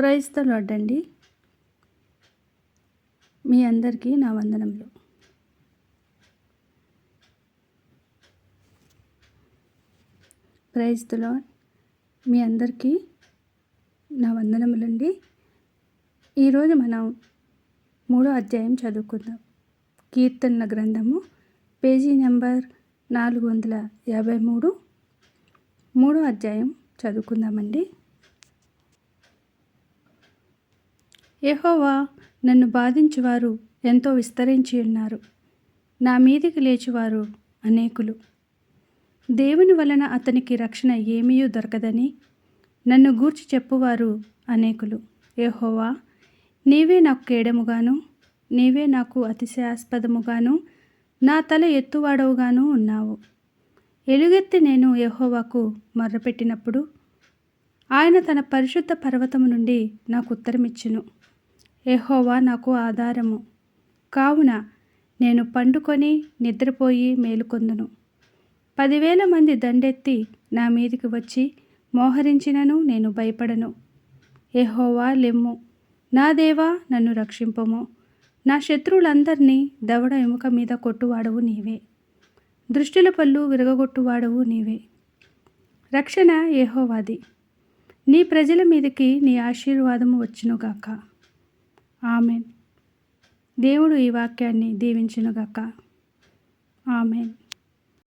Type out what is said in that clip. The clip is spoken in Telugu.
ప్రైజ్తో అండి. మీ అందరికీ నా వందనములు. ప్రైజ్తో మీ అందరికీ నా వందనములండి. ఈరోజు మనం మూడో అధ్యాయం చదువుకుందాం. కీర్తనల గ్రంథము పేజీ నెంబర్ నాలుగు వందల యాభై మూడు. మూడో అధ్యాయం చదువుకుందామండి. యెహోవా నన్ను బాధించువారు ఎంతో విస్తరించి ఉన్నారు. నా మీదికి లేచివారు అనేకులు. దేవుని వలన అతనికి రక్షణ ఏమీయూ దొరకదని నన్ను గూర్చి చెప్పువారు అనేకులు. ఏహోవా నీవే నాకు కేడముగాను నీవే నాకు అతిశయాస్పదముగాను నా తల ఎత్తువాడవుగాను ఉన్నావు. ఎలుగెత్తి నేను ఎహోవాకు మొర్రపెట్టినప్పుడు ఆయన తన పరిశుద్ధ పర్వతము నుండి నాకు ఉత్తరమిచ్చును. ఎహోవా నాకు ఆధారము. కావున నేను పండుకొని నిద్రపోయి మేలుకొందును. పదివేల మంది దండెత్తి నా మీదికి వచ్చి మోహరించినను నేను భయపడను. ఎహోవా లెమ్ము. నా దేవా నన్ను రక్షింపము. నా శత్రువులందరినీ దవడ ఎముక మీద కొట్టువాడవు నీవే. దృష్టిల పళ్ళు విరగగొట్టువాడవు నీవే. రక్షణ యెహోవాది. నీ ప్రజల మీదకి నీ ఆశీర్వాదము వచ్చునుగాక. ఆమెన్. దేవుడు ఈ వాక్యాన్ని దీవించునుగాక. ఆమెన్.